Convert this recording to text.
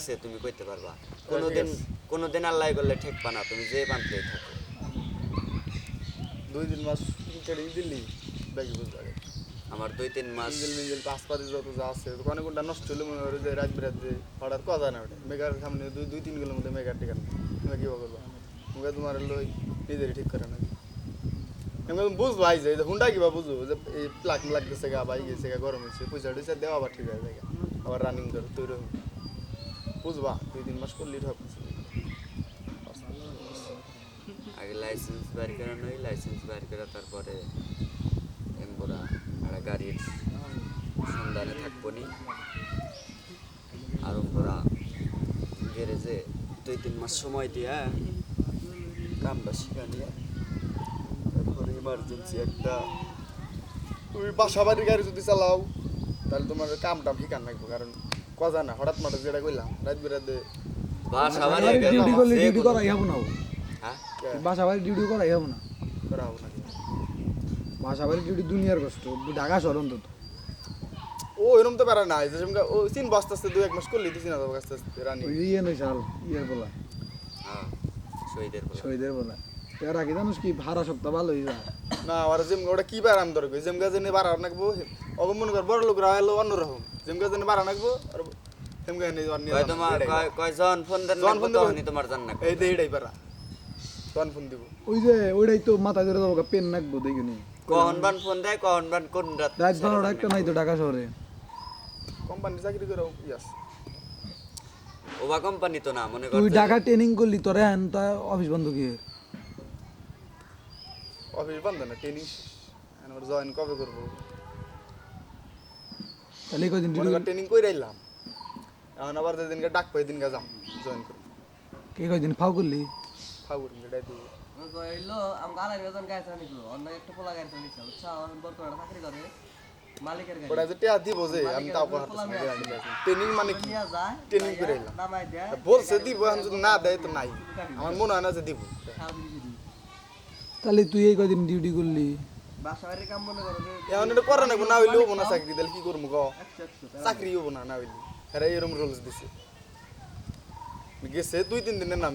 আছে তুমি কইতে পারবা। কোনোদিন কোনোদিন আল্লাহ করলে ঠেক পানা তুমি যে বানতেই থাকো। দুই দিন মাস কেটে দিল্লি ব্যাগে বুঝতে আমার দুই তিন মাস মিঞ্জিল মিঞ্জিল পাঁচপাতি যত যা আছে ওখানে কোনটা নষ্ট হলে মনে করে যে রাত বিরাতে হঠাৎ কথা না ওটা মেগার সামনে দুই দুই তিন কিলোর মধ্যে মেগার টিকার তুমি কি করবা? মুখে তোমার লই নিজেরই ঠিক করে না তুমি বুঝব আই যে হুন্ডা কিবা বুঝব যে এই প্লাক লাগতেছে গা বাই গেছে গা গরম হয়েছে পয়সা টুইসা দেওয়া আবার ঠিক আছে গা। আবার রানিং করে তৈরি বুঝবা, দুই, তিন মাস করলেই ঠক আগে লাইসেন্স বাইর করা নই লাইসেন্স বাইর করা তারপরে একটা গাড়ির সন্ধানে থাকব নি আর ওরা গ্যারেজে দুই, তিন মাস সময় দিয়া কামটা শিখা নিয়ে তারপরে ইমার্জেন্সি একটা তুমি বাসা বাড়ির গাড়ি যদি চালাও, তাহলে তোমার কাম টাম ঠিকান রাখব কারণ কথা না হঠাৎ মাঠাৎ যেটা কইলাম রাত বিরাতে বাসা বাড়ি ডিউটি করলে ডিউটি করাই হব না হ্যাঁ? বাসা বাড়ি ডিউটি করাই হব না। করা হবে না বাসা বাড়ি ডিউটি দুনিয়ার কষ্ট ঢাকা শহর অন্তত। ও এরম তো পারা নাই যে ও চিন আস্তে আস্তে দুই এক মাস করলি তুই চিনা যাব আস্তে আস্তে রানি। ওই ইয়ে নই সাল ইয়ের বলা। হ্যাঁ শহীদের বলা। শহীদের বলা। তো রাখি জানোস কি ভাড়া সপ্তাহ ভালো হয়ে যায়। না আর যেম ওটা কি বারাম দরকার? যেমকা জেনে বাড়া নাকবো অগম মনে কর বড় লোকরা হলো অন্যরকম। যেমকা জেনে বাড়া নাকবো আর সেমকা এনে আর নিয়ে কয় তোমার। কয়- কয়জন ফোন দেন জন ফোন দেবো। তখনই তোমার জান না এই দে এটাই পারা। তখন ফোন দিব। ওই যে ওইটাই তো ধরে যাব পেন নাকবো দেখিনি কখন বান ফোন দেয় কখন বান কোন রাত রাত বারোটা একটা নাই তো ঢাকা শহরে। কোম্পানি চাকরি করে ইয়াস ওবা কোম্পানি তো না মনে তুই কর ঢাকা ট্রেনিং করলি তোরে হ্যান তা অফিস বন্ধ কি? অফিস বন্ধ না টেনিস আমার জয়েন কবে করব? তাহলে কদিন মনে ডিউটি কর ট্রেনিং করে আইলাম। এখন আবার যেদিনকে ডাক পাই দিনকে যাম জয়েন করব কে কয়দিন? ফাও করলি? ফাগুর ডাই দিব কইলো আমাকে আলাই বেতন গাইছে নিছিল অন্য একটা পোলা গাইছে নিছিল বুঝছ এখন বর্তমানে চাকরি করে। মালিকের গাড়ি। ওটা যে দিব যে আমি তাও ট্রেনিং মানে কি? ট্রেনিং করে এলাম বলছে দিব এখন যদি না দেয় তো নাই। আমার মনে হয় না যে দিব। তাহলে তুই এই কয়দিন ডিউটি করলি? বাসা বাড়ির কাম মনে করো এখন এটা করে না না হইলে হব না চাকরি তাহলে কি করব গ একশো একশো চাকরি হব না না হইলে। এরম রোলস দিছে। গেছে দুই তিন দিনের নাম।